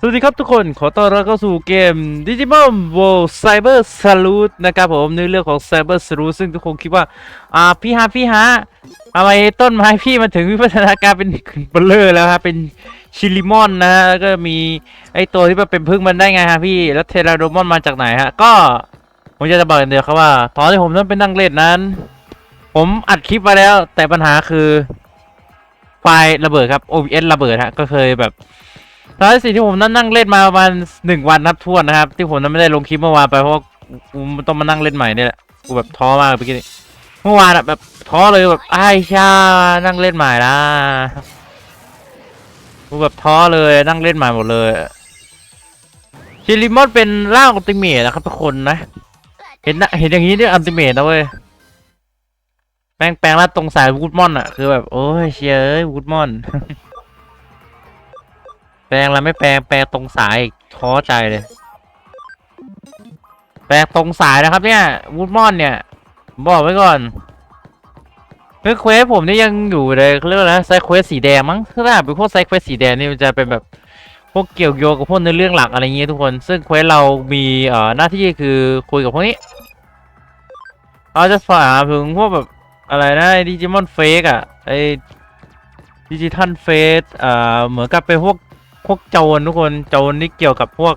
สวัสดีครับทุกคน ขอต้อนรับเข้าสู่เกม Digimon World Cyber Salute นะครับผมในเรื่องของ Cyber Salute ซึ่งทุกคนคิดว่า อ่า พี่ฮะ พี่ฮะทำไมต้นไม้พี่มันถึงวิวัฒนาการเป็นเบลเลอร์แล้วฮะ เป็นชิลิมอนนะฮะ แล้วก็มีไอตัวที่มันเป็นพึ่งมันได้ไงฮะพี่ แล้วเทราโดมอนมาจากไหนฮะ ก็ ผมจะจะบอกอย่างเดียวครับว่า ตอนที่ผมนั้นเป็นนั่งเล่นนั้น ผมอัดคลิปมาแล้ว แต่ปัญหาคือไฟล์ระเบิดครับ OBS ระเบิดฮะ ก็เคยแบบ ตอนที่สิ่งที่ผมนั่งนั่งเล่นมาประมาณหนึ่งวันนับทวนนะครับ ที่ผมนั้นไม่ได้ลงคลิปเมื่อวานไปเพราะว่ากูต้องมานั่งเล่นใหม่เนี่ยแหละกูแบบท้อมากเมื่อกี้นี้เมื่อวานอะแบบท้อเลยแบบไอ้ายชานั่งเล่นใหม่ละกูแบบท้อเลยนั่งเล่นใหม่หมดเลยชิลิมอนเป็นร่างอัลติเมทนะครับทุกคนนะ เห็นนะเห็นอย่างนี้เนี่ยอัลติเมทนะเว้ยแปลงแปลงแล้วตรงสายวูดมอนอะคือแบบโอ้ยเชียเอ้ยวูดมอน แปลงแล้วไม่แปลงแปลงตรงสายท้อใจเลย แปลงตรงสายนะครับเนี่ยวูดมอนเนี่ยบอกไว้ก่อนคือเควสผมนี่ยังอยู่เลยเขาเรียกว่าอะไรนะไซเควสสีแดงมั้งถ้าเป็นพวกไซเควสสีแดงนี่มันจะเป็นแบบพวกเกี่ยวโยงกับพวกในเรื่องหลักอะไรเงี้ยทุกคน ซึ่งเควสเรามีเอ่อหน้าที่คือคุยกับพวกนี้เราจะฝากถึงพวกแบบอะไรนะดิจิมอนเฟกอะไอดิจิทัลเฟสเอ่อเหมือนกับเป็นพวก พวกโจรทุกคนโจรนี่เกี่ยวกับพวก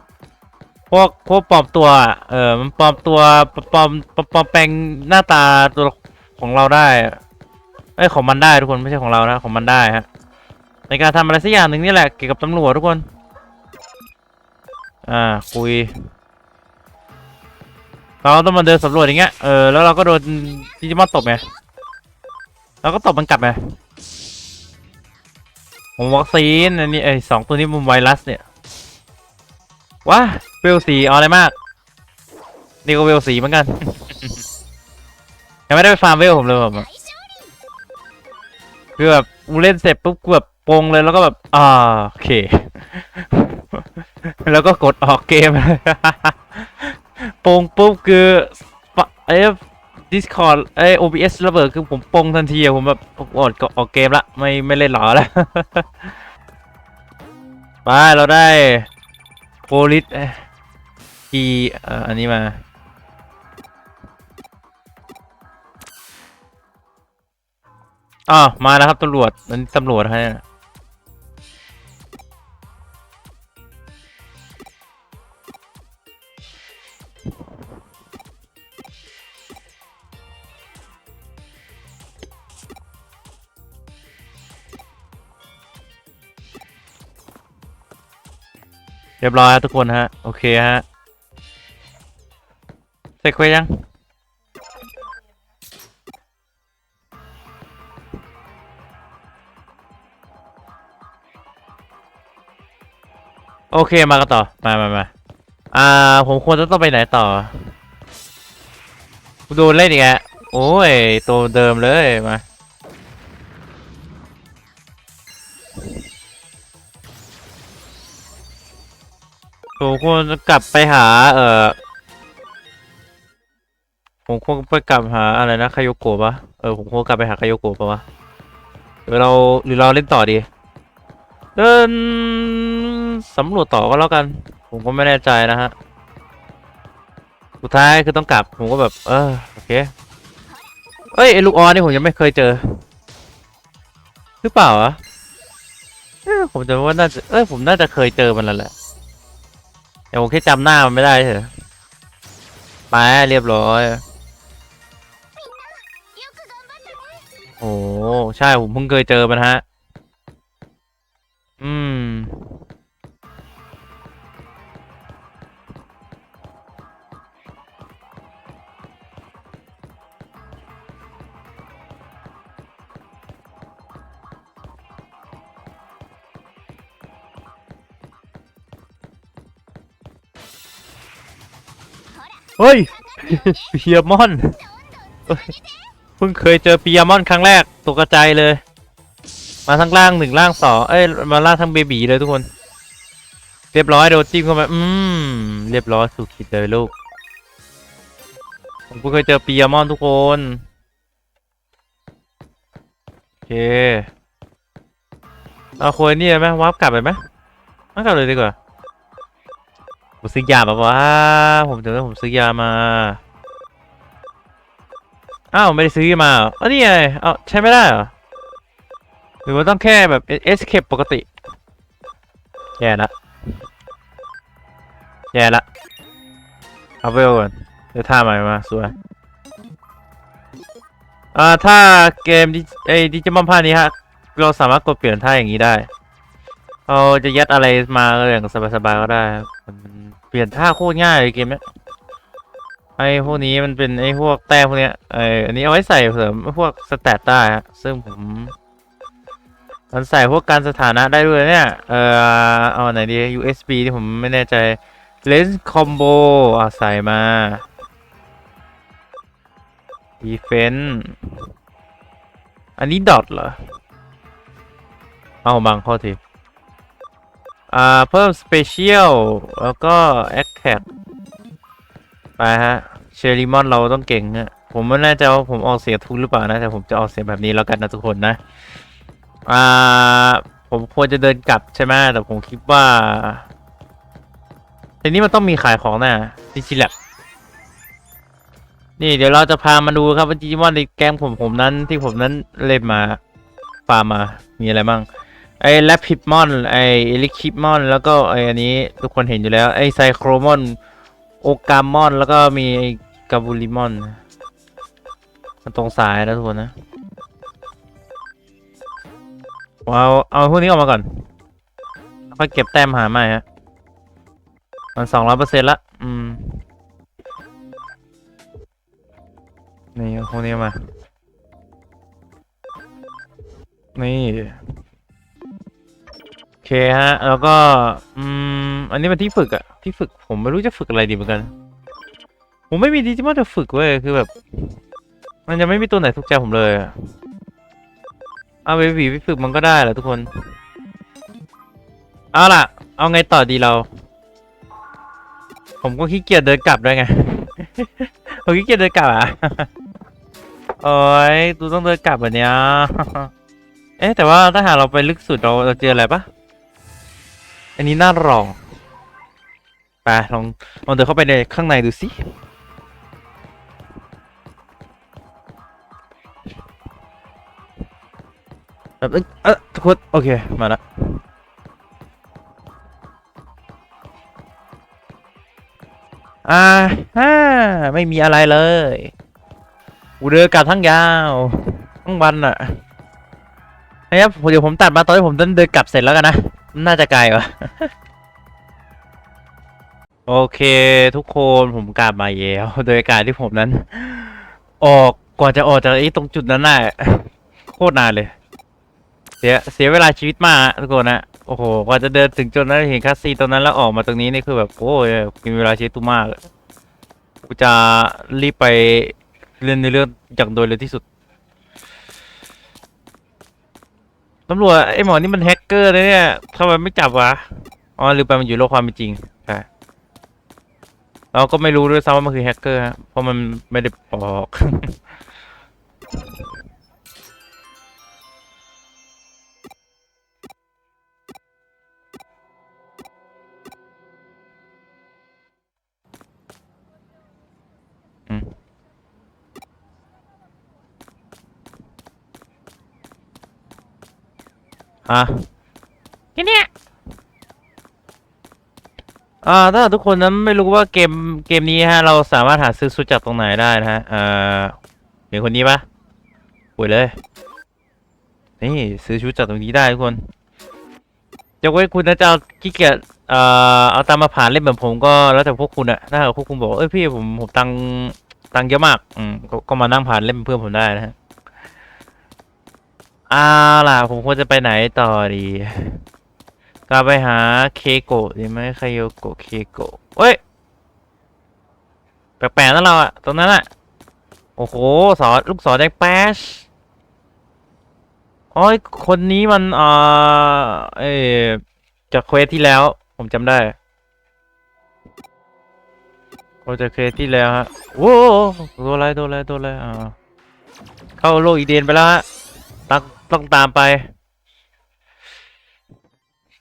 พวกพวกปลอมตัว เออมันปลอมตัวปลอมปลอมแปลงหน้าตาตัวของเราได้ไอ้ของมันได้ทุกคนไม่ใช่ของเรานะของมันได้ฮะในการทำอะไรสักอย่างหนึ่งนี่แหละเกี่ยวกับตำรวจทุกคน อ่าคุย เราต้องมาเดินสำรวจอย่างเงี้ยเออแล้วเราก็โดนดิจิมอนตบไงเราก็ตบมันกลับไง ผมวัคซีนอันนี้ไอ้สองตัวนี้มันไวรัสเนี่ยว้าเวลสีเอาอะไรมาก นี่ก็เวลสีเหมือนกัน ยังไม่ได้ไปฟาร์มเวลผมเลยผมอะคือแบบกูเล่นเสร็จปุ๊บกูแบบปงเลยแล้วก็แบบอ่าโอเค แล้วก็กดออกเกมปงปุ๊บคือปะไอ้ Discord ไอ้ OBS ระเบิดคือผมปงทันทีอะผมแบบออกออกเกมละ ไม่ไม่เล่นหรอแล้ว ไปเราได้โพลิสกีเอ่ออันนี้มาอ้าวมาแล้วครับตำรวจอันตำรวจฮะ เรียบร้อยครับทุกคนฮะ โอเคฮะเสร็จคุยยัง โอเคมากันต่อ มามามาอ่า ผมควรจะต้องไปไหนต่อกูโดนเล่นอีกแล้วโอ้ย ตัวเดิมเลยมา ผมควรกลับไปหา เอ่อ ผมควรไปกลับหาอะไรนะคาโยโกะปะเออผมควรกลับไปหาคาโยโกะปะวะหรือเราหรือเราเล่นต่อดีเดินสำรวจต่อก็แล้วกัน ผมก็ไม่แน่ใจนะฮะสุดท้ายคือต้องกลับผมก็แบบ เออโอเคเอ้ยไอ้ลูกออนนี่ผมยังไม่เคยเจอหรือเปล่าวะผมจะว่าน่าจะเอ้ยผมน่าจะเคยเจอมันแล้วแหละ แต่ผมแค่จำหน้ามันไม่ได้เฉยไปเรียบร้อย โอ้ใช่ผมเพิ่งเคยเจอมันฮะ เปียมอนเพิ่งเคยเจอปียมอนครั้งแรกตกกระจายเลย มาทั้งล่างหนึ่งล่างสองเอ้ยมาล่างทั้งเบบีเลยทุกคน เรียบร้อยโดนจิ้มเข้าไปอืมเรียบร้อยสุดขีดเลยลูกผมเพิ่งเคยเจอปียมอนทุกคนโอเคเอาควรนี่ไหมวาร์ปกลับไปไหมวาร์ปกลับเลยดีกว่า ผมซื้อยาแบบว่าผมจำได้ผมซื้อยามา อ้าว ไม่ได้ซื้อมาอ๋อนี่ไงเอ้าใช้ไม่ได้เหรอ หรือว่าต้องแค่แบบ escape ปกติ แย่ละแย่ละเอาเวลก่อนเดี๋ยวท่าใหม่มา สวย อ่า ถ้าเกมดิไอดิจิมอนพานี้ฮะ เราสามารถกดเปลี่ยนท่าอย่างนี้ได้เราจะยัดอะไรมาอย่างสบายๆก็ได้มัน เปลี่ยนท่าโคตรง่ายเลยเกมเนี้ยไอ้พวกนี้มันเป็นไอ้พวกแต้มพวกเนี้ยไอ้อันนี้เอาไว้ใส่เสริมพวกสแตทได้ฮะซึ่งผม มันใส่พวกการสถานะได้ด้วยเนี่ย เออเอาไหนดี USB ที่ผมไม่แน่ใจ Lens Combo อะใส่มา Defense อันนี้ดอทเหรอ เอาบังข้อที อ่าเพิ่ม Special แล้วก็ Attack ไปฮะเชอริมอนเราต้องเก่งฮะผมไม่แน่ใจว่าผมออกเสียงถูกหรือเปล่านะ แต่ผมจะออกเสียงแบบนี้แล้วกันนะทุกคนนะ อ่า ผมควรจะเดินกลับใช่ไหมแต่ผมคิดว่าทีนี้มันต้องมีขายของน่ะดิจิแลบนี่เดี๋ยวเราจะพามาดูครับว่าดิจิมอนในแกงผมผมนั้นที่ผมนั้นเล่นมาฟาร์มมา มีอะไรบ้าง ไอ้แลปพิปมอนไอ้เอลิคิปมอนแล้วก็ไอ้อันนี้ทุกคนเห็นอยู่แล้ว ไอ้ไซโครมอนโอกามอนแล้วก็มีไอ้กาบูลิมอนมันตรงสายนะทุกคนนะเอาเอาพวกนี้ออกมาก่อนค่อยเก็บแต้มหาใหม่ฮะมันสองร้อยเปอร์เซ็นต์ละอืมนี่เอาพวกนี้มานี่ เคฮะ แล้วก็อืมอันนี้เป็นที่ฝึกอะที่ฝึกผมไม่รู้จะฝึกอะไรดีเหมือนกัน ผมไม่มีดิจิมอนจะฝึกเว้ยคือแบบ มันจะไม่มีตัวไหนทุกใจผมเลยอะเอาไปผีไปฝึกมันก็ได้แหละทุกคน เอาล่ะ เอาไงต่อดีเรา ผมก็ขี้เกียจเดินกลับด้วยไง ผมขี้เกียจเดินกลับอะโอ้ยตูต้องเดินกลับแบบเนี้ย เอ๊ะแต่ว่าถ้าหากเราไปลึกสุดเราเราเจออะไรปะ อันนี้น่ารองไปลองลองเดินเข้าไปในข้างในดูสิแบบเออทุกคนโอเค มาละอ่าฮ่าไม่มีอะไรเลยกูเดินกลับทั้งยาวทั้งวันอะนะครับเดี๋ยวผมตัดมาตอนที่ผมเดินเดินกลับเสร็จแล้วกันนะ น่าจะไกลวะโอเคทุกคนผมกลับมาแล้วโดยการที่ผมนั้น ออกกว่าจะออกจากไอ้ตรงจุดนั้นน่ะโคตรนานเลย เสียเสียเวลาชีวิตมากทุกคนนะโอ้โหกว่าจะเดินถึงจนนั้นเห็นคัสซีตรงนั้นแล้วออกมาตรงนี้นี่คือแบบโอ้ยกินเวลาชีวิตตุมากกูจะรีบไปเล่นในเรื่องอย่างโดยเร็วที่สุด ตำรวจไอ้หมอนี่มันแฮกเกอร์เลยเนี่ยทำไมไม่จับวะอ๋อหรือไปมันอยู่โลกความเป็นจริงใช่เราก็ไม่รู้ด้วยซ้ำว่ามันคือแฮกเกอร์ฮะเพราะมันไม่ได้บอก ฮะที่เนี่ยอ่าถ้าทุกคนนั้นไม่รู้ว่าเกมเกมนี้ฮะ เราสามารถหาซื้อชุดจากตรงไหนได้นะฮะเอ่อเห็นคนนี้ปะป่วยเลย นี่ซื้อชุดจากตรงนี้ได้ทุกคนยกเว้นคุณนะจะเอาขี้เกียจเอ่อเอาตามมาผ่านเล่นแบบผมก็แล้วแต่พวกคุณอะถ้าหากพวกคุณบอกว่าเอ้ยพี่ผมผมตังค์ตังค์เยอะมากอืมก็ก็มานั่งผ่านเล่นเป็นเพื่อนผมได้นะฮะ เอ้าวล่ะ ผมควรจะไปไหนต่อดีก็ไปหาเคโกะดีไหมคาโยโกะเคโกะเอ้ย แปลกๆนั่นเราอะตรงนั้นอะโอ้โหสอนลูกศรแดงแป๊ชอ๋อไอ้คนนี้มันเอ่อเอ้จากเควสที่แล้ว ผมจำได้โอ้จากเควสที่แล้วฮะโว้ตัวอะไรตัวอะไรตัวอะไรอ่าเข้าโลกอีเดนไปแล้วฮะ ต้องตามไป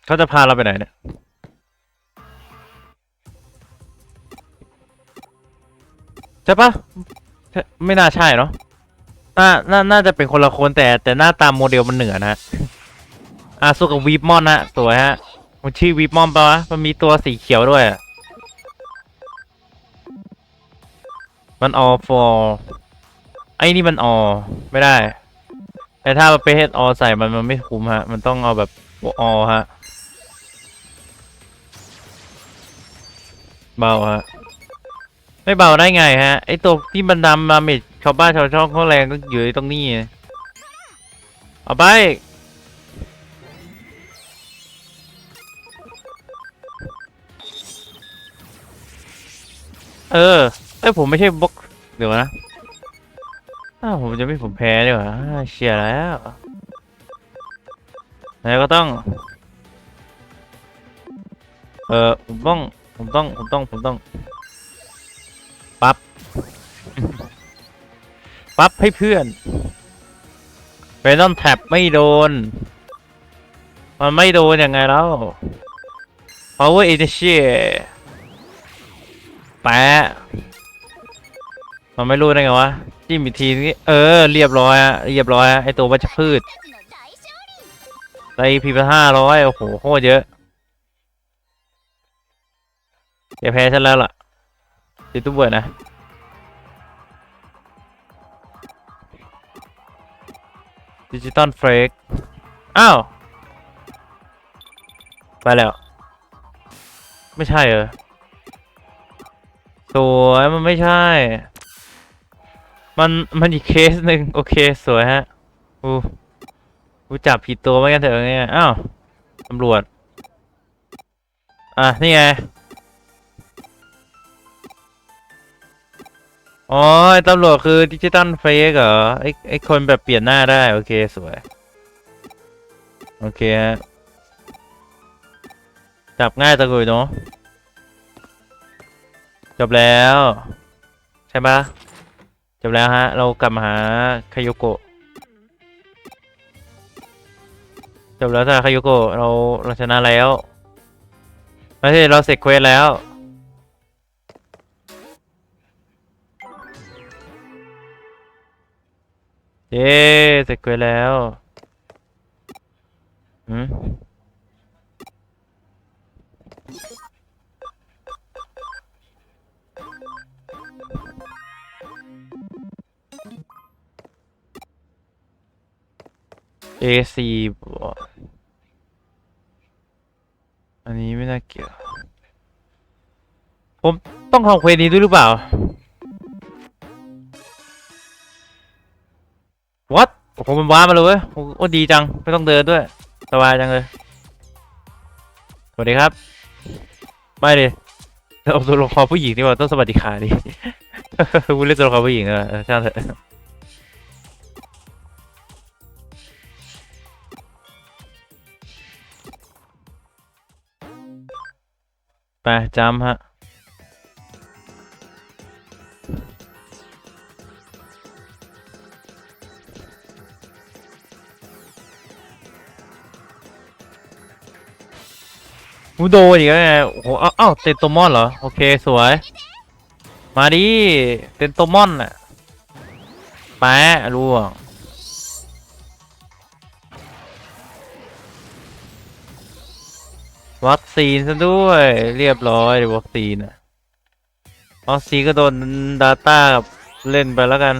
เขาจะพาเราไปไหนเนี่ย ใช่ปะไม่น่าใช่เนาะน่าน่า น่าจะเป็นคนละคนแต่แต่หน้าตามโมเดลมันเหนือนะอะสู้กับวีปมอนนะสวยฮะ มันชื่อวีปมอนปะวะ มันมีตัวสีเขียวด้วย มันออฟอร์ไอ้นี่มันออไม่ได้ แต่ถ้าไปเภทออใส่มันมันไม่คุ้มฮะ มันต้องเอาแบบออฮะ เบาฮะ ไม่เบาได้ไงฮะ ไอตัวที่มันดำมาเมจชาวบ้านชาวช่องเขาแรงก็อยู่ตรงนี้ เอาไปเออไอยผมไม่ใช่บล็อก เดี๋ยวนะ อ้าวผมจะไม่ผมแพ้ดีกว่าอ่าเชียร์แล้ว แล้วก็ต้อง เออผมต้อง ผมต้อง ผมต้อง ผมต้อง ปั๊บ ปั๊บให้เพื่อนเฟนอนแท็บไม่โดน มันไม่โดนยังไงแล้ว power energy แปะมันไม่รู้ได้ไงวะ จิ้มอีกทีนี้เออ เรียบร้อยฮะเรียบร้อยฮะไอตัววัชพืชไอพีพันห้าร้อยโอ้โหโคตรเยอะอย่าแพ้ฉันแล้วล่ะติดตู้เบิร์ดนะ ดิจิตอลเฟรกอ้าว ไปแล้ว ไม่ใช่เหรอสวยมันไม่ใช่ มันมันอีกเคสหนึ่งโอเคสวยฮะอูกูจับผิดตัวไม่กันเถอะเนี่ยอ้าวตำรวจ อะ นี่ไงอ๋อไอ้ตำรวจคือดิจิตอลเฟกเหรอไอไอคนแบบเปลี่ยนหน้าได้ โอเค สวย โอเคฮะ จับง่ายตะกุยเนาะจบแล้ว ใช่ปะ จบแล้วฮะ เรากลับมาหาคาโยโกะจบแล้วจ้ะคาโยโกะเราเราชนะแล้วไม่ใช่เราเสร็จเควสแล้ว เย้เสร็จเควสแล้วอืม AC บอสอันนี้ไม่น่าเกี่ยว ผมต้องทำเควสนี้ด้วยหรือเปล่า What ผมมันว้ามาเลยเว้ยโอ้ดีจัง ไม่ต้องเดินด้วย สบายจังเลย สวัสดีครับ ไม่ดิเราตัวละครผู้หญิงดีกว่าต้องสวัสดีค่ะดิพูดเล่นตัวละครผู้หญิงออเออช่างเถอะ ไปจำฮะ อูโดอีกแล้วไงโอ้โหเอ้าเอ้าเตนโตมอนเหรอ โอเค สวย มาดิ เตนโตมอนน่ะแปะร่วง วัคซีนซะด้วย เรียบร้อยเลยวัคซีนอะวัคซีนก็โดน Data กับเล่นไปแล้วกัน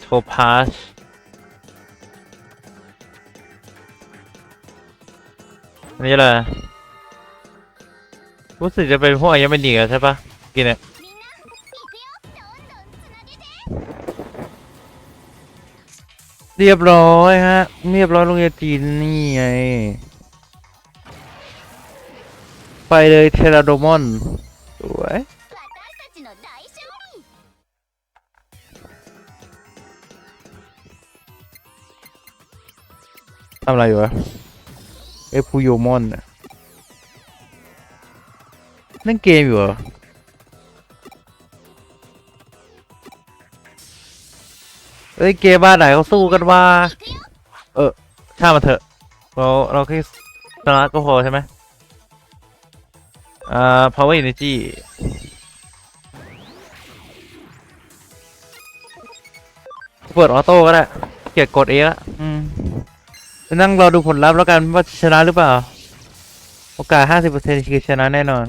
โทพาสอันนี้แหละรู้สึกจะเป็นพวกอายมันดีกันใช่ปะ กินเนี่ยเรียบร้อยฮะ เรียบร้อยโรงเรียนจีนนี่ไง ไปเลยเทราโดมอนสวยทำอะไรอยู่วะเอฟูโยมอนน่ะเล่นเกมอยู่เหรอ เอ้ยเกมบ้านไหนเขาสู้กันว่า เออช่างมาเถอะ เราเราแค่ชนะก็พอใช่ไหมอ่า power energy เปิดออโต้ก็ได้ เกียดกดเองละอืมไปนั่งรอดูผลลัพธ์แล้วกันว่าจะชนะหรือเปล่า โอกาส 50%คือชนะแน่นอน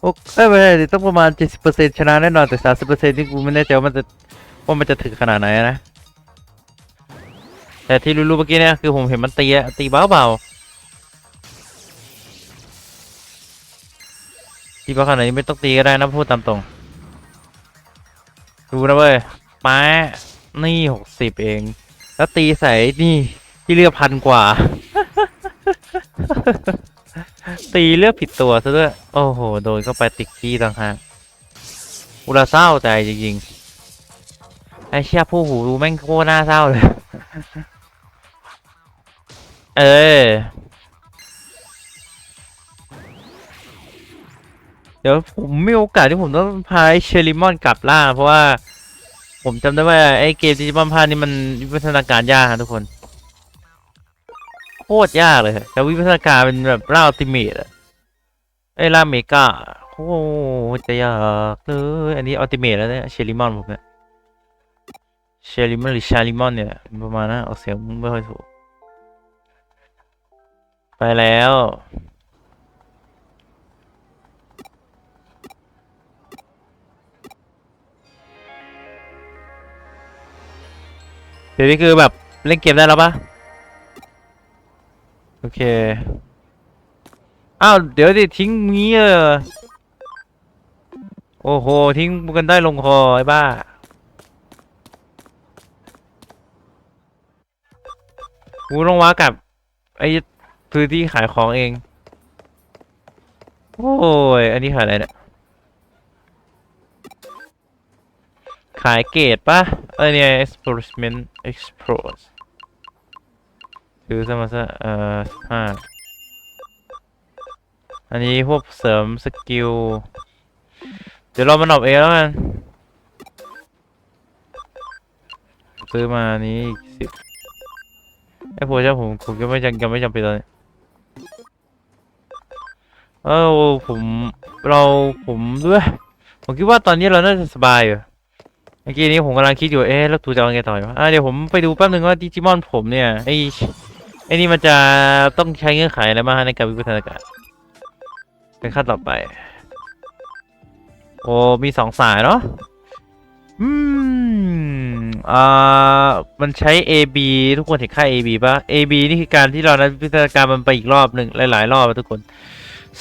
โอ้เอ้ยไม่ใช่ดิต้องประมาณ 70%ชนะแน่นอน แต่ 30%ที่กูไม่แน่ใจว่ามันจะว่ามันจะถึงขนาดไหนนะ แต่ที่รู้ๆเมื่อกี้เนี่ยคือผมเห็นมันตีตีเบาๆตีเบาขนาดนี้ไม่ต้องตีก็ได้นะพูดตามตรง ดูนะเว้ยไม้นี่หกสิบเอง แล้วตีใส่นี่ที่เลือกพันกว่า ตีเลือกผิดตัวซะด้วย โอ้โห โดนเข้าไปติดขี้ต่างหากอุระเศร้าใจจริงๆไอ้เชี่ยผู้หูแม่งโคตรน่าเศร้าเลย เออ เดี๋ยวผมมีโอกาสที่ผมต้องพาไอ้เชอริมอนกลับล่า เพราะว่า ผมจำได้ว่าไอ้เกมดิจิมอนพานี่มันวิวัฒนาการยากครับทุกคน โคตรยากเลยแล้ววิวัฒนาการเป็นแบบร่าอัลติเมทอะไอ้ร่าเมกาโอ้จะยากเลยอันนี้อัลติเมทแล้วเนี่ยเชอริมอนผมเนี่ยเชอริมอนหรือชาริมอนเนี่ยประมาณนั้นออกเสียงไม่ค่อยถูก ไปแล้ว เดี๋ยวนี้คือแบบเล่นเกมได้แล้วปะโอเค อ้าว เดี๋ยวดิทิ้งงี้เออโอ้โห ทิ้งกันได้ลงคอไอ้บ้ากูต้องว้ากับไอ้ พื้นที่ขายของเอง โอ้ย อันนี้ขายอะไรเนี่ย ขายเกรดปะเออเนี่ย experiment explore ซื้อซะมาซะเอ่อห้าอันนี้พวกเสริมสกิล เดี๋ยวเรามาหนอบเอแล้วกัน ซื้อมานี้อีกสิบไอ้พวกเจ้าผมผมก็ไม่จำยังไม่จำเป็นตอนนี้ เออผมเราผมด้วยผมคิดว่าตอนนี้เราน่าจะสบายอยู่เมื่อกี้นี้ผมกำลังคิดอยู่เอ๊ะแล้วตูจะเอาไงต่ออยู่ะอะเดี๋ยวผมไปดูแป๊บนึงว่าดิจิมอนผมเนี่ยไอ้ไอ้นี่มันจะต้องใช้เงื่อนไขอะไรบ้างในการวิวัฒนาการเป็นขั้นต่อไป โอ้มีสองสายเนาะอืมอ่ามันใช้ AB ทุกคนเห็นค่า AB ป่ะ AB นี่คือการที่เรานั้นวิวัฒนาการมันไปอีกรอบหนึ่งหลาย ๆ รอบทุกคน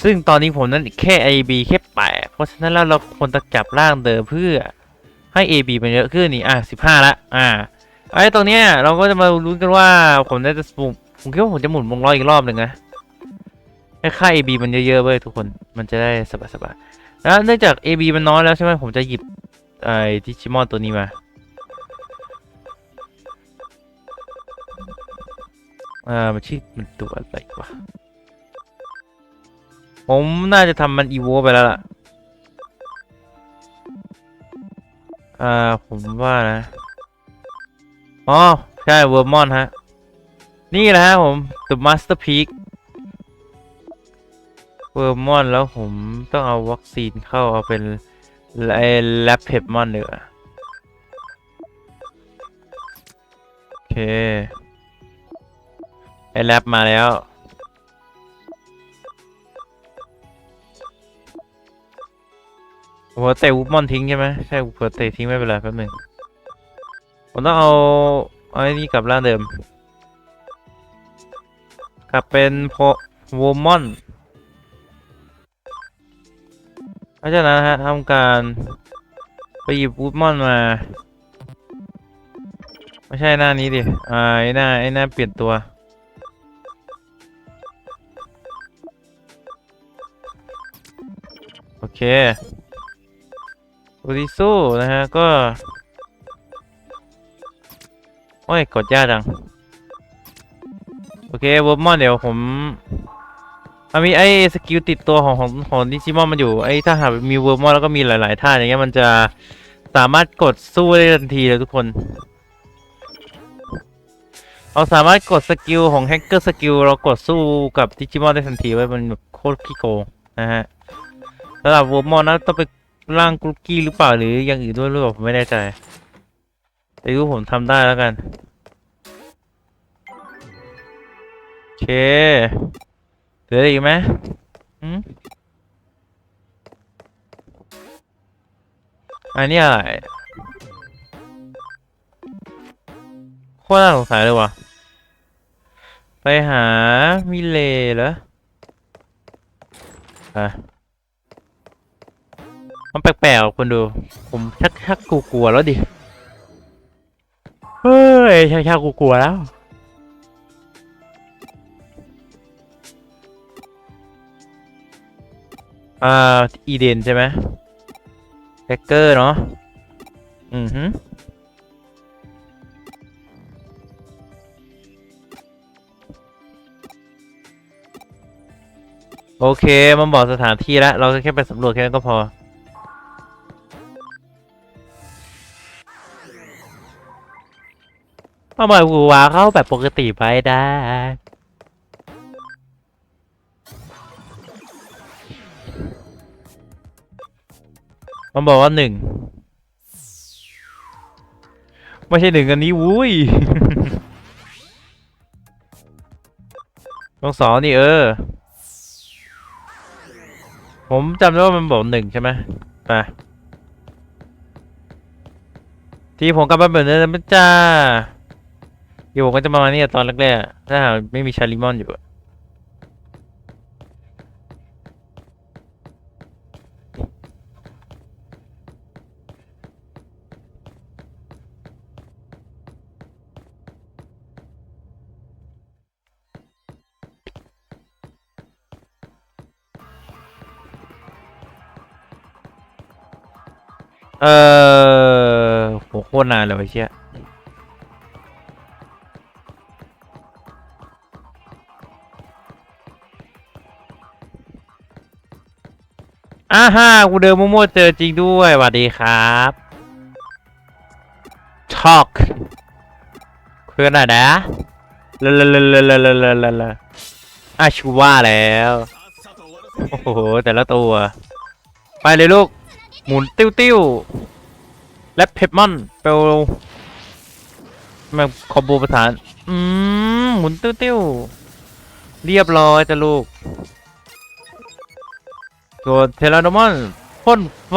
ซึ่งตอนนี้ผมนั้นแค่ AB แค่แปดเพราะฉะนั้นแล้วเราควรจะจับร่างเดิมเพื่อให้ AB มันเยอะขึ้นนี่อะสิบห้าละอ่าไอ้ตรงเนี้ยเราก็จะมาลุ้นกันว่าผมน่าจะหมุนผมคิดว่าผมจะหมุนวงล้ออีกรอบหนึ่งนะให้ค่า AB มันเยอะๆเว้ยทุกคนมันจะได้สบายๆแล้วเนื่องจาก AB มันน้อยแล้วใช่ไหมผมจะหยิบไอ้ดิจิมอนตัวนี้มาอ่ามันชื่อมันตัวอะไรวะ ผมน่าจะทำมันอีโวไปแล้วล่ะ อ่า ผมว่านะ อ๋อ ใช่เวอร์มอนฮะ นี่แหละฮะผม The Master Peak เวอร์มอนแล้วผมต้องเอาวัคซีนเข้าเอาเป็นไอ้แลปเพปมอนเนีกว่ยโอเค ไอ้แลปมาแล้ว หัวเตะวุบมอนทิ้งใช่ไหมใช่หัวเตะทิ้งไม่เป็นไรแป๊บหนึงผมต้องเอาเอาไอ้นี่กลับร่างเดิม กลับเป็นโพวูมอนเพราะฉะนั้นฮะทำการไปหยิบวูดมอนมาไม่ใช่หน้านี้ดิอ่าไอ้หน้าไอ้หน้าเปลี่ยนตัวโอเค อริโซนะฮะ ก็ โอ้ย กดยากจัง โอเคเวอร์มอนเดี๋ยวผมมันมีไอ้สกิลติดตัวของของของดิจิมอนมันอยู่ไอ้ถ้าหากมีเวอร์มอนแล้วก็มีหลาย ๆ ท่าอย่างเงี้ยมันจะสามารถกดสู้ได้ทันทีเลยทุกคน เราสามารถกดสกิลของแฮกเกอร์สกิลเรากดสู้กับดิจิมอนได้ทันทีไว้ยมันแบบโคตรขี้โกงนะฮะสำหรับเวอร์มอนนะต้องไป ร่างกรุ๊กกี้หรือเปล่าหรืออย่างอื่นด้วยหรือเปล่าผมไม่แน่ใจ แต่รู้ผมทำได้แล้วกันโอเคเหลืออีกไหมอืมอันนี้อะไรโคตรน่าสงสัยเลยว่ะ ไปหามิเลเหรออะ มันแปลกๆคนดู ผมชักชักกลัวแล้วดิ เฮ้ยชักชักกลัวแล้ว อ่า อีเดนใช่ไหมแฮกเกอร์เนาะ อือฮึโอเค มันบอกสถานที่แล้ว เราก็แค่ไปสำรวจแค่นั้นก็พอ เอามาหัวเข้าแบบปกติไปได้มันบอกว่าหนึ่งไม่ใช่หนึ่งอันนี้วุ้ยต้องสองนี่เออ ผมจำได้ว่ามันบอกหนึ่งใช่ไหมไปที่ผมกลับมาเหมือนเดิมนะจ้า เดี๋ยวผมก็จะมาเนี่ยตอนแรกๆถ้าหากไม่มีชาลิมอนอยู่เออโหโคตรนานเลยไอ้เชี่ย ฮ่ากูเดินมั่วๆเจอจริงด้วยสวัสดีครับช็อกคุยกันหน่อยนะลลลลลลลลลาอะชูว่าแล้ว โอ้โห แต่ละตัว ไปเลยลูก หมุนติ้วติ้วและเพปมอนเปลมาคอมโบประสาน อืม หมุนติ้วติ้วเรียบร้อยจ้ะลูก ส่วนเทเลโนมอนพ่นไฟ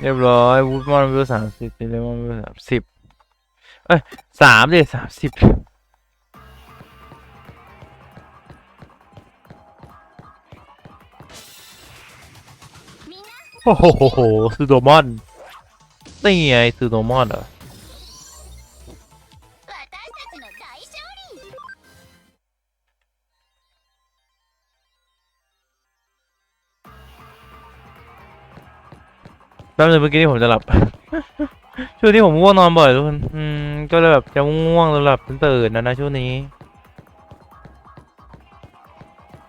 เรียบร้อยวูดมอนวิวสามสิบเทเลมอนวิวสามสิบเอ้ยสามดิสามสิบโอ้โหโหโหซูโดมอนนี่ไงซูโดมอนเหรอ แป๊บนึงเมื่อกี้นี่ผมจะหลับ ช่วงนี้ผมง่วงนอนบ่อยทุกคนอืมก็เลยแบบจะง่วงๆหลับตื่นนะนะช่วงนี้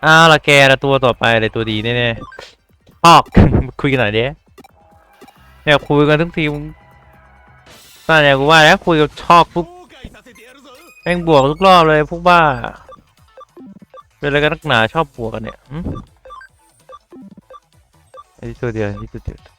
อ้าวละแกละตัวต่อไปเลยตัวดีแน่ๆพอก คุยกันหน่อยเดิเนี่ยคุยกันทุกทีมตอนเนี่ยกูว่าแล้วคุยกับชอกปุ๊บแม่งบวกทุกรอบเลยพวกบ้า เป็นอะไรกันนักหนาชอบบวกกันเนี่ยหึไอ้ตัวเดียวไอ้ตัวเดียว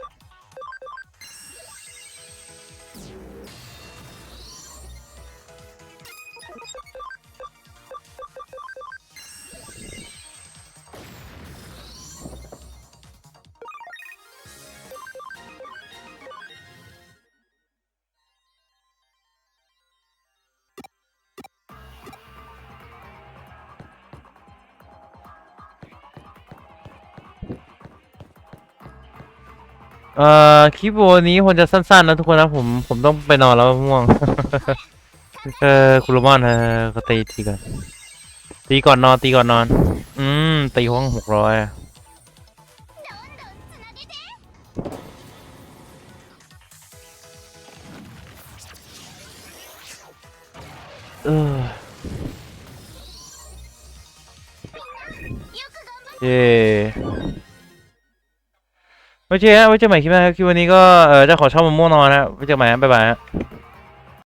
เอ่อคลิปวันนี้ควรจะสั้นๆนะทุกคนนะผมผมต้องไปนอนแล้วม่วง เออคุโรบ้านเออก็ตีทีก่อนตีก่อนนอนตีก่อนนอน อืมตีห้องหกร้อยเออเย้ ไว้เจอกันไว้เจอใหม่คลิปหน้าครับคลิปวันนี้ก็เออเจะขอชอบมะม่วงนอนนะไว้เจอใหม่นะบ๊ายบายฮะ